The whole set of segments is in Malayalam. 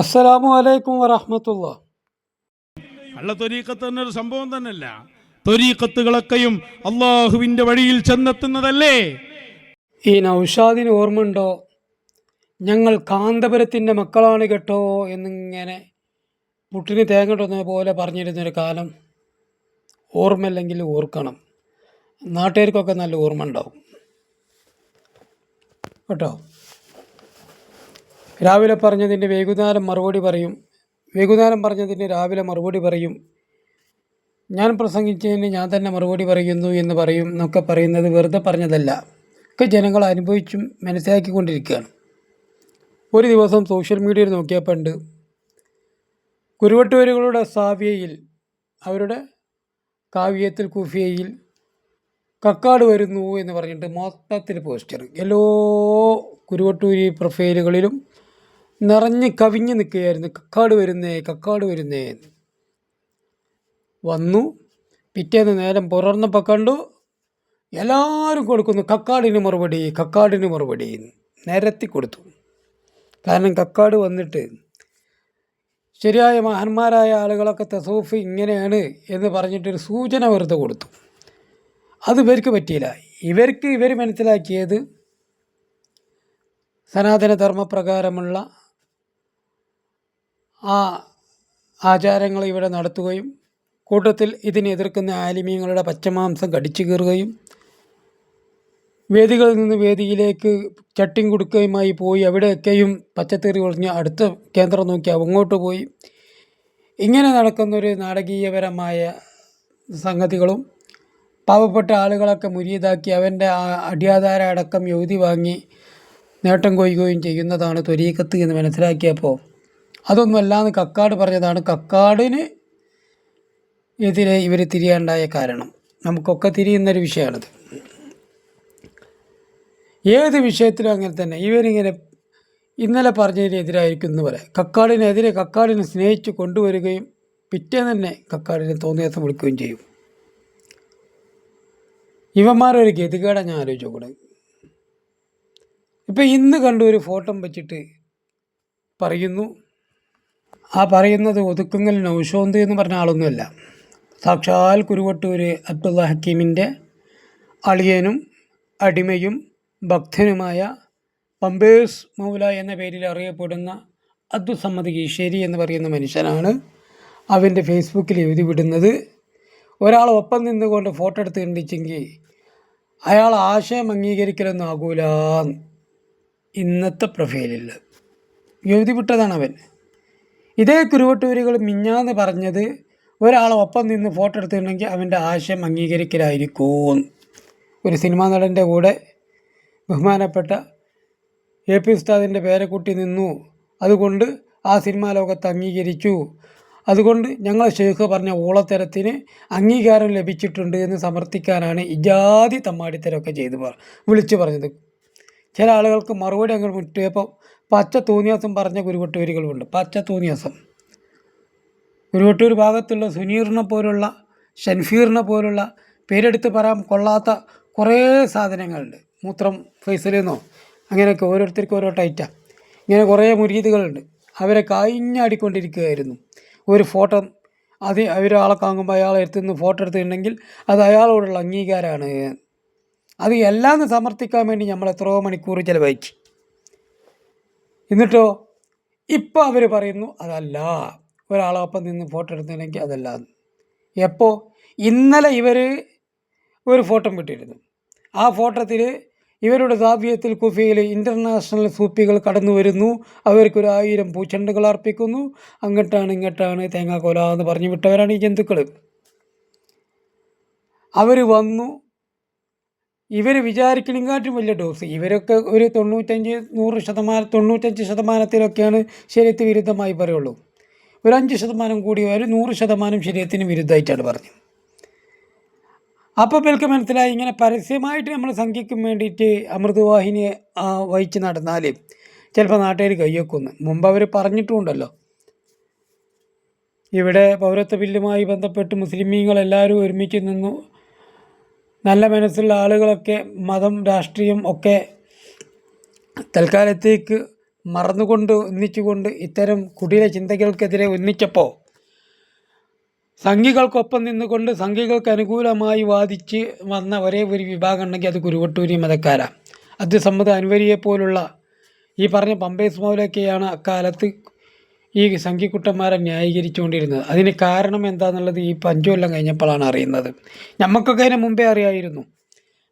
അസ്സലാമു അലൈക്കും വറഹമത്തുള്ള. കള്ള തൊരീക്കത്ത് തന്നെ ഒരു സംഭവം തന്നെയല്ല. തൊരീക്കത്തുകളൊക്കെയും അള്ളാഹുവിന്റെ വഴിയിൽ ചെന്നെത്തുന്നതല്ലേ? ഈ നൗഷാദിന് ഓർമ്മയുണ്ടോ? ഞങ്ങൾ കാന്തപുരത്തിന്റെ മക്കളാണ് കേട്ടോ എന്നിങ്ങനെ പുട്ടിന് തേങ്ങ പോലെ പറഞ്ഞിരുന്നൊരു കാലം. ഓർമ്മയില്ലെങ്കിൽ ഓർക്കണം. നാട്ടുകാർക്കൊക്കെ നല്ല ഓർമ്മ ഉണ്ടാവും കേട്ടോ? രാവിലെ പറഞ്ഞതിന്റെ വൈകുന്നേരം മറുപടി പറയും. വൈകുന്നേരം പറഞ്ഞതിന് രാവിലെ മറുപടി പറയും. ഞാൻ പ്രസംഗിച്ചതിന് ഞാൻ തന്നെ മറുപടി പറയുന്നു എന്ന് പറയും എന്നൊക്കെ പറയുന്നത് വെറുതെ പറഞ്ഞതല്ല. ഒക്കെ ജനങ്ങൾ അനുഭവിച്ചും മനസ്സിലാക്കിക്കൊണ്ടിരിക്കുകയാണ്. ഒരു ദിവസം സോഷ്യൽ മീഡിയയിൽ നോക്കിയപ്പോൾ കുരുവട്ടൂരുകളുടെ സാവ്യയിൽ അവരുടെ കാവ്യത്തിൽ കുഫിയയിൽ കക്കാട് വരുന്നു എന്ന് പറഞ്ഞിട്ട് മൊത്തത്തിൽ പോസ്റ്റർ എല്ലോ കുരുവട്ടൂരി പ്രൊഫൈലുകളിലും നിറഞ്ഞ് കവിഞ്ഞ് നിൽക്കുകയായിരുന്നു. കക്കാട് വരുന്നേ കക്കാട് വരുന്നേ. വന്നു. പിറ്റേന്ന് നേരം പുറർന്നപ്പോൾ കണ്ടു. എല്ലാവരും കൊടുക്കുന്നു. കക്കാടിന് മറുപടി കക്കാടിന് മറുപടി. നിരത്തി കൊടുത്തു. കാരണം കക്കാട് വന്നിട്ട് ശരിയായ മഹാന്മാരായ ആളുകളൊക്കെ തസൂഫ് ഇങ്ങനെയാണ് എന്ന് പറഞ്ഞിട്ടൊരു സൂചന വെറുതെ കൊടുത്തു. അത് ഇവർക്ക് പറ്റിയില്ല. ഇവർക്ക് ഇവർ മനസ്സിലാക്കിയത് സനാതന ധർമ്മപ്രകാരമുള്ള ആ ആചാരങ്ങൾ ഇവിടെ നടത്തുകയും കൂട്ടത്തിൽ ഇതിനെ എതിർക്കുന്ന ആലിമീങ്ങളുടെ പച്ചമാംസം കടിച്ചു കീറുകയും വേദികളിൽ നിന്ന് വേദിയിലേക്ക് ചട്ടിയും കുടുക്കയുമായി പോയി അവിടെയൊക്കെയും പച്ചത്തേറി ഒളിഞ്ഞ് അടുത്ത കേന്ദ്രം നോക്കി അങ്ങോട്ട് പോയി. ഇങ്ങനെ നടക്കുന്നൊരു നാടകീയപരമായ സംഗതികളും പാവപ്പെട്ട ആളുകളൊക്കെ മുരിയതാക്കി അവന്റെ ആ അടിയാധാര അടക്കം യുവതി വാങ്ങി നേട്ടം കൊയ്യുകയും ചെയ്യുന്നതാണ് ത്വരീക്കത്ത് എന്ന് മനസ്സിലാക്കിയപ്പോൾ അതൊന്നുമല്ലാന്ന് കക്കാട് പറഞ്ഞതാണ്. കക്കാടിന് എതിരെ ഇവർ തിരിയാണ്ടായ കാരണം. നമുക്കൊക്കെ തിരിയുന്നൊരു വിഷയമാണിത് ഏത് വിഷയത്തിലും അങ്ങനെ തന്നെ. ഇവരിങ്ങനെ ഇന്നലെ പറഞ്ഞതിനെതിരായിരിക്കും എന്ന് പറയാം. കക്കാടിനെതിരെ കക്കാടിനെ സ്നേഹിച്ച് കൊണ്ടുവരികയും പിറ്റേ തന്നെ കക്കാടിനെ തോന്നിയാസം വിളിക്കുകയും ചെയ്യും. ഇവന്മാരൊരു ഗതികേടാണ് ഞാൻ ആലോചിച്ചു കൂടെ ഇപ്പം ഇന്ന് കണ്ട ഒരു ഫോട്ടോ വെച്ചിട്ട് പറയുന്നു. ആ പറയുന്നത് ഒതുക്കുങ്ങൽ നൗഷോന്ത് എന്ന് പറഞ്ഞ ആളൊന്നുമല്ല. സാക്ഷാൽ കുരുവട്ടൂർ അബ്ദുള്ള ഹക്കീമിന്റെ അളിയനും അടിമയും ഭക്തനുമായ പമ്പേഴ്സ് മൗല എന്ന പേരിൽ അറിയപ്പെടുന്ന അബ്ദുസമ്മദ് കീശേരി എന്ന് പറയുന്ന മനുഷ്യനാണ് അവന്റെ ഫേസ്ബുക്കിൽ എഴുതി വിടുന്നത്. ഒരാൾ ഒപ്പം നിന്നുകൊണ്ട് ഫോട്ടോ എടുത്ത് കണ്ടിച്ചെങ്കിൽ അയാൾ ആശയം അംഗീകരിക്കലൊന്നും ആകൂല ഇന്നത്തെ പ്രൊഫൈലിൽ എഴുതി വിട്ടതാണ് അവൻ. ഇതേ കുരുവട്ടൂരുകൾ മിഞ്ഞാന്ന് പറഞ്ഞത് ഒരാൾ ഒപ്പം നിന്ന് ഫോട്ടോ എടുത്തിട്ടുണ്ടെങ്കിൽ അവന്റെ ആശയം അംഗീകരിക്കലായിരിക്കും. ഒരു സിനിമാ നടന്റെ കൂടെ ബഹുമാനപ്പെട്ട എ പി ഉസ്താദിന്റെ പേരക്കുട്ടി നിന്നു. അതുകൊണ്ട് ആ സിനിമാ ലോകത്ത് അംഗീകരിച്ചു. അതുകൊണ്ട് ഞങ്ങൾ ഷെയ്ഖ് പറഞ്ഞ ഓളത്തരത്തിന് അംഗീകാരം ലഭിച്ചിട്ടുണ്ട് എന്ന് സമർത്ഥിക്കാനാണ് ഇജാതി തമ്മാടിത്തരമൊക്കെ ചെയ്തു വിളിച്ചു പറഞ്ഞത്. ചില ആളുകൾക്ക് മറുപടി അങ്ങ് മുട്ടിയപ്പോൾ പച്ച തൂന്നിയാസം പറഞ്ഞ കുരുവട്ടൂരികളുമുണ്ട് പച്ച തൂന്നിയാസം കുരുവട്ടൂർ ഭാഗത്തുള്ള സുനീറിനെ പോലുള്ള ഷൻഫീറിനെ പോലുള്ള പേരെടുത്ത് പറയാൻ കൊള്ളാത്ത കുറേ സാധനങ്ങളുണ്ട്. മൂത്രം ഫൈസലെന്നോ അങ്ങനെയൊക്കെ ഓരോരുത്തർക്കും ഓരോ ടൈറ്റാണ് ഇങ്ങനെ കുറേ മുരീതുകളുണ്ട്. അവരെ കഴിഞ്ഞാടിക്കൊണ്ടിരിക്കുകയായിരുന്നു ഒരു ഫോട്ടോ അത് ഒരാളെ കാണുമ്പോൾ അയാളെ എടുത്തുനിന്ന് ഫോട്ടോ എടുത്തിട്ടുണ്ടെങ്കിൽ അത് അയാളോടുള്ള അംഗീകാരമാണ്. അത് എല്ലാം സമർത്ഥിക്കാൻ വേണ്ടി നമ്മൾ എത്രയോ മണിക്കൂർ ചിലവഴിച്ചു. എന്നിട്ടോ ഇപ്പോൾ അവർ പറയുന്നു അതല്ല ഒരാളൊപ്പം നിന്ന് ഫോട്ടോ എടുത്തില്ലെങ്കിൽ അതല്ല. എപ്പോൾ ഇന്നലെ ഇവർ ഒരു ഫോട്ടോ വിട്ടിരുന്നു. ആ ഫോട്ടോത്തിൽ ഇവരുടെ ദാവ്യത്തിൽ കുഫിയിൽ ഇന്റർനാഷണൽ സൂപ്പികൾ കടന്നു വരുന്നു. അവർക്കൊരു ആയിരം പൂച്ചെണ്ടുകൾ അർപ്പിക്കുന്നു. അങ്ങോട്ടാണ് ഇങ്ങോട്ടാണ് തേങ്ങാക്കോല എന്ന് പറഞ്ഞു വിട്ടവരാണ് ഈ ജന്തുക്കൾ അവർ വന്നു ഇവർ വിചാരിക്കണെങ്കാട്ടും വലിയ ഡോസ് ഇവരൊക്കെ ഒരു തൊണ്ണൂറ്റഞ്ച് നൂറ് ശതമാനം തൊണ്ണൂറ്റഞ്ച് ശതമാനത്തിലൊക്കെയാണ് ശരീരത്തിന് വിരുദ്ധമായി പറയുള്ളൂ. ഒരു അഞ്ച് ശതമാനം കൂടി ഒരു നൂറ് ശതമാനം ശരീരത്തിന് വിരുദ്ധമായിട്ടാണ് പറഞ്ഞത്. അപ്പോൾ ഇവർക്ക് മനസ്സിലായി ഇങ്ങനെ പരസ്യമായിട്ട് നമ്മൾ സംഖ്യയ്ക്കും വേണ്ടിയിട്ട് അമൃതവാഹിനിയെ വഹിച്ച് നടന്നാൽ ചിലപ്പോൾ നാട്ടുകാർ കയ്യൊക്കുന്നു. മുമ്പ് അവർ പറഞ്ഞിട്ടുമുണ്ടല്ലോ ഇവിടെ പൗരത്വ ബില്ലുമായി ബന്ധപ്പെട്ട് മുസ്ലിമീങ്ങളെല്ലാവരും ഒരുമിച്ച് നിന്നു നല്ല മനസ്സുള്ള ആളുകളൊക്കെ മതം രാഷ്ട്രീയം ഒക്കെ തൽക്കാലത്തേക്ക് മറന്നുകൊണ്ട് ഒന്നിച്ചുകൊണ്ട് ഇത്തരം കുടില ചിന്തകൾക്കെതിരെ ഒന്നിച്ചപ്പോൾ സംഘികൾക്കൊപ്പം നിന്നുകൊണ്ട് സംഘികൾക്ക് അനുകൂലമായി വാദിച്ച് വന്ന ഒരേ ഒരു വിഭാഗം ഉണ്ടെങ്കിൽ അത് കുരുവട്ടൂരി മതക്കാരാണ് അദ്യസമ്മത അൻവരിയെ പോലുള്ള ഈ പറഞ്ഞ പമ്പേസ് മൗലൊക്കെയാണ് അക്കാലത്ത് ഈ സംഘിക്കുട്ടന്മാരെ ന്യായീകരിച്ചുകൊണ്ടിരുന്നത്. അതിന് കാരണം എന്താണെന്നുള്ളത് ഈ പഞ്ചുകൊല്ലം കഴിഞ്ഞപ്പോഴാണ് അറിയുന്നത്. നമുക്കൊക്കെ അതിന് മുമ്പേ അറിയായിരുന്നു.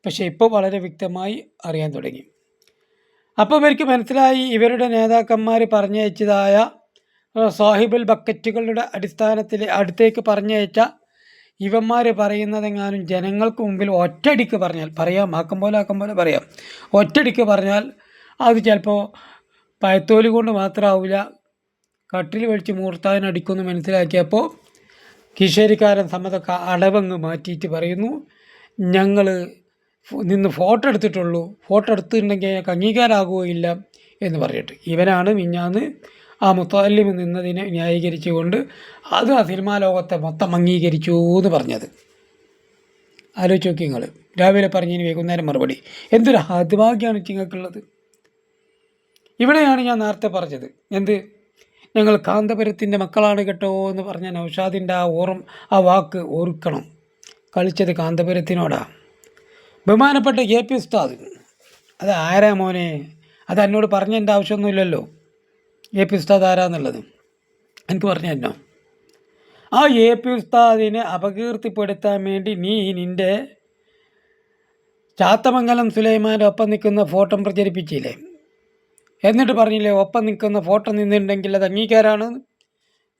പക്ഷേ ഇപ്പോൾ വളരെ വ്യക്തമായി അറിയാൻ തുടങ്ങി. അപ്പോൾ ഇവർക്ക് മനസ്സിലായി ഇവരുടെ നേതാക്കന്മാർ പറഞ്ഞയച്ചതായ സാഹിബുൽ ബക്കറ്റുകളുടെ അടിസ്ഥാനത്തിൽ അടുത്തേക്ക് പറഞ്ഞയച്ച ഇവന്മാർ പറയുന്നതെങ്ങാനും ജനങ്ങൾക്ക് മുമ്പിൽ ഒറ്റടിക്ക് പറഞ്ഞാൽ പറയാം ആക്കം പോലെ ആക്കം പോലെ പറയാം. ഒറ്റടിക്ക് പറഞ്ഞാൽ അത് ചിലപ്പോൾ പയത്തോലി കൊണ്ട് മാത്രമാവില്ല കട്ടിൽ വലിച്ച് മൂർത്താനടിക്കുമെന്ന് മനസ്സിലാക്കിയപ്പോൾ കിഷേരിക്കാരൻ സമ്മതൊക്കെ അടവങ്ങ് മാറ്റിയിട്ട് പറയുന്നു ഞങ്ങൾ നിന്ന് ഫോട്ടോ എടുത്തിട്ടുള്ളൂ. ഫോട്ടോ എടുത്തിട്ടുണ്ടെങ്കിൽ ഞങ്ങൾക്ക് അംഗീകാരമാകുകയില്ല എന്ന് പറഞ്ഞിട്ട്. ഇവനാണ് മിഞ്ഞാന്ന് ആ മുത്തല്ലിം നിന്നതിനെ ന്യായീകരിച്ചുകൊണ്ട് അത് ആ സിനിമാ ലോകത്തെ മൊത്തം അംഗീകരിച്ചു എന്ന് പറഞ്ഞത്. ആലോചിച്ച് നോക്കി നിങ്ങൾ രാവിലെ പറഞ്ഞതിന് വൈകുന്നേരം മറുപടി. എന്തൊരു ഹതഭാഗ്യമാണ് നിങ്ങൾക്കുള്ളത് ഇവിടെയാണ് ഞാൻ നേരത്തെ പറഞ്ഞത്. എന്ത്? ഞങ്ങൾ കാന്തപുരത്തിന്റെ മക്കളാണ് കേട്ടോ എന്ന് പറഞ്ഞ നൗഷാദിന്റെ ആ ഓർമ്മ ആ വാക്ക് ഓർക്കണം. കളിച്ചത് കാന്തപുരത്തിനോടാ. ബഹുമാനപ്പെട്ട എ പി ഉസ്താദ് അത് ആരാ മോനെ? അത് എന്നോട് പറഞ്ഞതിന്റെ ആവശ്യമൊന്നുമില്ലല്ലോ. എ പി ഉസ്താദ് ആരാന്നുള്ളത്? എനിക്ക് പറഞ്ഞു തന്നോ? ആ എ പി ഉസ്താദിനെ അപകീർത്തിപ്പെടുത്താൻ വേണ്ടി നീ നിന്റെ ചാത്തമംഗലം സുലൈമാന്റെ ഒപ്പം നിൽക്കുന്ന ഫോട്ടോ പ്രചരിപ്പിച്ചില്ലേ? എന്നിട്ട് പറഞ്ഞില്ലേ ഒപ്പം നിൽക്കുന്ന ഫോട്ടോ നിന്നിട്ടുണ്ടെങ്കിൽ അത് അംഗീകാരമാണ്.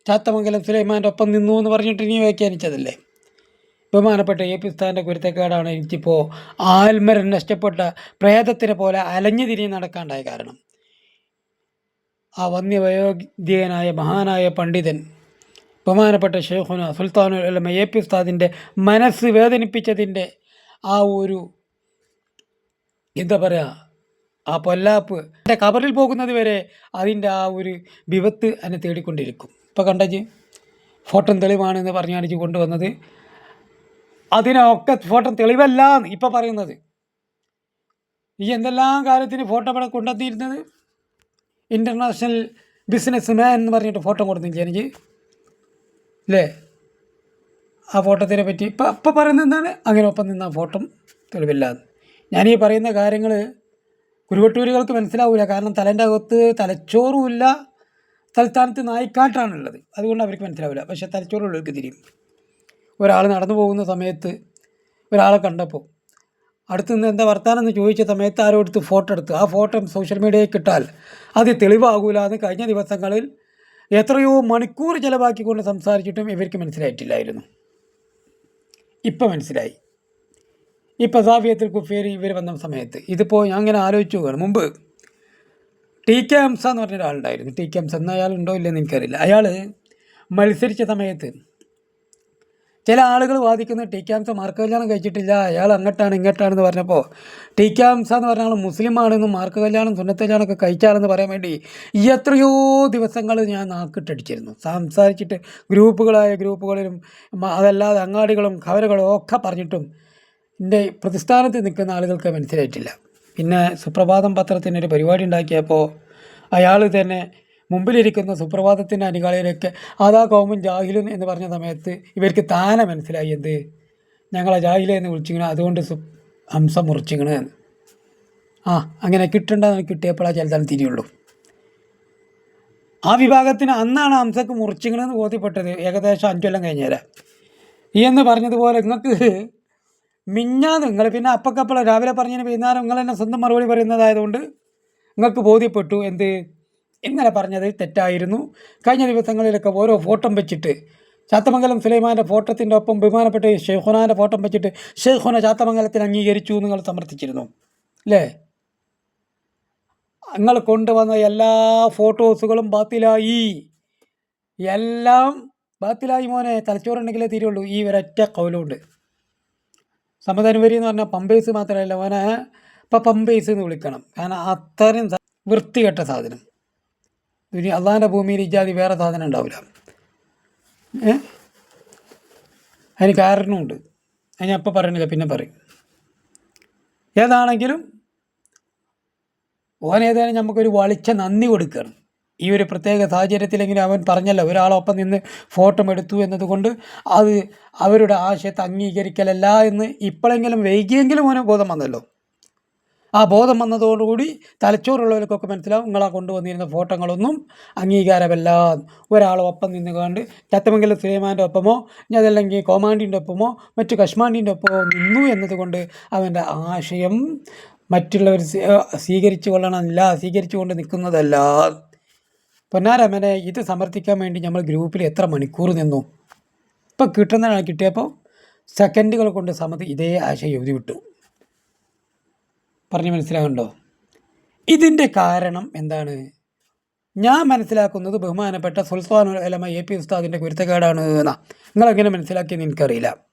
ചാത്തമംഗലം സുലൈമാന്റെ ഒപ്പം നിന്നു എന്ന് പറഞ്ഞിട്ട് നീ വ്യാഖ്യാനിച്ചതല്ലേ? ബഹുമാനപ്പെട്ട എ പി സ്ഥാന്റെ കുരുത്തക്കാടാണ് എനിക്കിപ്പോൾ ആൽമരൻ നഷ്ടപ്പെട്ട പ്രേതത്തിനെ പോലെ അലഞ്ഞു തിരിഞ്ഞ് നടക്കാണ്ടായ കാരണം. ആ വന്യവയോഗ്യനായ മഹാനായ പണ്ഡിതൻ ബഹുമാനപ്പെട്ട ഷെയ്ഖുന സുൽത്താനുൽ ഉലമ എ പി ഉസ്താദിന്റെ മനസ്സ് വേദനിപ്പിച്ചതിന്റെ ആ ഒരു എന്താ പറയുക ആ പൊല്ലാപ്പ് എന്റെ കബറിൽ പോകുന്നത് വരെ അതിന്റെ ആ ഒരു വിപത്ത് എന്നെ തേടിക്കൊണ്ടിരിക്കും. ഇപ്പോൾ കണ്ടജ് ഫോട്ടോ തെളിവാണെന്ന് പറഞ്ഞാണ് ഇജ്ജ് കൊണ്ടുവന്നത്. അതിനൊക്കെ ഫോട്ടോ തെളിവല്ല ഇപ്പോൾ പറയുന്നത്. ഈ എന്തെല്ലാം കാര്യത്തിന് ഫോട്ടോ ഇവിടെ കൊണ്ടെത്തിയിരുന്നത് ഇന്റർനാഷണൽ ബിസിനസ് മാൻ എന്ന് പറഞ്ഞിട്ട് ഫോട്ടോ കൊടുത്തില്ല എനിക്ക്? അല്ലേ ആ ഫോട്ടോത്തിനെ പറ്റി ഇപ്പം അപ്പം പറയുന്നത് എന്താണ്? അങ്ങനെ ഒപ്പം നിന്ന് ആ ഫോട്ടോ തെളിവില്ലാന്ന്. ഞാനീ പറയുന്ന കാര്യങ്ങൾ കുരുവട്ടൂരുകൾക്ക് മനസ്സിലാവില്ല കാരണം തലേന്റെ അകത്ത് തലച്ചോറുമില്ല. തലസ്ഥാനത്ത് നായിക്കാട്ടാണുള്ളത്. അതുകൊണ്ട് അവർക്ക് മനസ്സിലാവില്ല പക്ഷെ തലച്ചോറുള്ളവർക്ക് തിരിയും. ഒരാൾ നടന്നു പോകുന്ന സമയത്ത് ഒരാളെ കണ്ടപ്പോൾ അടുത്ത് നിന്ന് എന്താ വർത്താനം എന്ന് ചോദിച്ച സമയത്ത് ആരോ എടുത്ത് ഫോട്ടോ എടുത്തു. ആ ഫോട്ടോ സോഷ്യൽ മീഡിയയിൽ കിട്ടാൽ അത് തെളിവാകൂല എന്ന് കഴിഞ്ഞ ദിവസങ്ങളിൽ എത്രയോ മണിക്കൂർ ചിലവാക്കിക്കൊണ്ട് സംസാരിച്ചിട്ടും ഇവർക്ക് മനസ്സിലായിട്ടില്ലായിരുന്നു. ഇപ്പം മനസ്സിലായി. ഇപ്പം പ്രസാഫിയത്തിൽ കുഫേരി ഇവർ വന്ന സമയത്ത്. ഇതിപ്പോൾ ഞാൻ അങ്ങനെ ആലോചിച്ചു പോവുകയാണ് മുമ്പ് ടി കെ ഹംസ എന്ന് പറഞ്ഞ ഒരാളുണ്ടായിരുന്നു. ടി കെ ഹംസ എന്ന അയാൾ ഉണ്ടോ ഇല്ലെന്ന് എനിക്കറിയില്ല. അയാൾ മത്സരിച്ച സമയത്ത് ചില ആളുകൾ വാദിക്കുന്നു ടി കെ ഹംസ മാർക്ക് കല്യാണം കഴിച്ചിട്ടില്ല അയാൾ അങ്ങോട്ടാണ് ഇങ്ങോട്ടാണെന്ന് പറഞ്ഞപ്പോൾ ടി കെ ഹംസ എന്ന് പറഞ്ഞ ആൾ മുസ്ലിമാണെന്നും മാർക്ക് കല്യാണം സുന്നത്ത് കല്യാണമൊക്കെ കഴിച്ചാലെന്ന് പറയാൻ വേണ്ടി എത്രയോ ദിവസങ്ങൾ ഞാൻ നാക്കിട്ടടിച്ചിരുന്നു. സംസാരിച്ചിട്ട് ഗ്രൂപ്പുകളായ ഗ്രൂപ്പുകളിലും അതല്ലാതെ അങ്ങാടികളും കവരകളും ഒക്കെ പറഞ്ഞിട്ടും എന്റെ പ്രതിസ്ഥാനത്ത് നിൽക്കുന്ന ആളുകൾക്ക് മനസ്സിലായിട്ടില്ല. പിന്നെ സുപ്രഭാതം പത്രത്തിനൊരു പരിപാടി ഉണ്ടാക്കിയപ്പോൾ അയാൾ തന്നെ മുമ്പിലിരിക്കുന്ന സുപ്രഭാതത്തിന്റെ അനുകാളികളൊക്കെ അതാ കോമൻ ജാഹിലും എന്ന് പറഞ്ഞ സമയത്ത് ഇവർക്ക് താനെ മനസ്സിലായി. എന്ത്? ഞങ്ങളെ ജാഹിലെ എന്ന് വിളിച്ചിങ്ങനെ അതുകൊണ്ട് സു ഹംസ മുറിച്ചിങ്ങനെ. ആ അങ്ങനെ കിട്ടണ്ടെന്ന് കിട്ടിയപ്പോഴാ ചിലതാണ് തിരിയുള്ളൂ. ആ വിഭാഗത്തിന് അന്നാണ് ഹംസക്ക് മുറിച്ചിങ്ങണെന്ന് ബോധ്യപ്പെട്ടത്. ഏകദേശം അഞ്ചൊല്ലം കഴിഞ്ഞേരാ. ഈ എന്ന് പറഞ്ഞതുപോലെ നിങ്ങൾക്ക് മിഞ്ഞാന്ന് നിങ്ങൾ. പിന്നെ അപ്പക്കപ്പള രാവിലെ പറഞ്ഞതിന് വൈകുന്നേരം നിങ്ങൾ തന്നെ സ്വന്തം മറുപടി പറയുന്നതായതുകൊണ്ട് നിങ്ങൾക്ക് ബോധ്യപ്പെട്ടു. എന്ത്? ഇന്നലെ പറഞ്ഞത് തെറ്റായിരുന്നു. കഴിഞ്ഞ ദിവസങ്ങളിലൊക്കെ ഓരോ ഫോട്ടോ വെച്ചിട്ട് ചാത്തമംഗലം സുലൈമാന്റെ ഫോട്ടത്തിന്റെ ഒപ്പം ബഹുമാനപ്പെട്ട ഷെയ്ഖുനാന്റെ ഫോട്ടോ വെച്ചിട്ട് ഷെയ്ഖുന ചാത്തമംഗലത്തിന് അംഗീകരിച്ചു നിങ്ങൾ സമർത്ഥിച്ചിരുന്നു. അല്ലേ? നിങ്ങൾ കൊണ്ടുവന്ന എല്ലാ ഫോട്ടോസുകളും ബാത്തിലായി. എല്ലാം ബാത്തിലായി മോനെ. തലച്ചോറുണ്ടെങ്കിലേ തീരുള്ളൂ. ഈ ഒരൊറ്റ കൗലുണ്ട്. സമതനുവരി എന്ന് പറഞ്ഞാൽ പമ്പേഴ്സ് മാത്രമല്ല ഓനെ ഇപ്പം പമ്പേഴ്സ് എന്ന് വിളിക്കണം. കാരണം അത്രയും വൃത്തികെട്ട സാധനം. ഇനി അള്ളാഹിന്റെ ഭൂമിയിൽ ഇജാതി വേറെ സാധനം ഉണ്ടാവില്ല. അതിന് കാരണമുണ്ട്. അത് ഞാൻ ഇപ്പം പറയണില്ല പിന്നെ പറയും. ഏതാണെങ്കിലും ഓനേതായാലും നമുക്കൊരു വളിച്ച നന്ദി കൊടുക്കുകയാണ് ഈ ഒരു പ്രത്യേക സാഹചര്യത്തിലെങ്കിലും അവൻ പറഞ്ഞല്ലോ ഒരാളൊപ്പം നിന്ന് ഫോട്ടോ എടുത്തു എന്നതുകൊണ്ട് അത് അവരുടെ ആശയത്തെ അംഗീകരിക്കലല്ല എന്ന് ഇപ്പോഴെങ്കിലും വൈകിയെങ്കിലും അവന് ബോധം വന്നല്ലോ. ആ ബോധം വന്നതോടുകൂടി തലച്ചോറുള്ളവർക്കൊക്കെ മനസ്സിലാവും നിങ്ങളാ കൊണ്ടുവന്നിരുന്ന ഫോട്ടോകളൊന്നും അംഗീകാരമല്ല. ഒരാളൊപ്പം നിന്ന് കണ്ട് ചത്തമംഗലം സുലൈമാന്റെ ഒപ്പമോ അതല്ലെങ്കിൽ കോമാണ്ടിന്റെ ഒപ്പമോ മറ്റു കശ്മാണ്ടിന്റെ ഒപ്പമോ നിന്നു എന്നതുകൊണ്ട് അവന്റെ ആശയം മറ്റുള്ളവർ സ്വീ- സ്വീകരിച്ചു കൊള്ളണമെന്നില്ല സ്വീകരിച്ചു കൊണ്ട് നിൽക്കുന്നതല്ല. പൊന്നാരമ്മനെ ഇത് സമർത്ഥിക്കാൻ വേണ്ടി നമ്മൾ ഗ്രൂപ്പിൽ എത്ര മണിക്കൂർ നിന്നു? ഇപ്പം കിട്ടുന്നതാണ് കിട്ടിയപ്പോൾ സെക്കൻഡുകൾ കൊണ്ട് സമതി ഇതേ ആശയം എഴുതി വിട്ടു. പറഞ്ഞ് മനസ്സിലാകുന്നുണ്ടോ ഇതിന്റെ കാരണം എന്താണ്? ഞാൻ മനസ്സിലാക്കുന്നത് ബഹുമാനപ്പെട്ട സുൽത്താൻ അലമ എ പി ഉസ്താദിന്റെ കുരുത്തക്കേടാണ് എന്നാ. നിങ്ങളെങ്ങനെ മനസ്സിലാക്കിയെന്ന് എനിക്കറിയില്ല.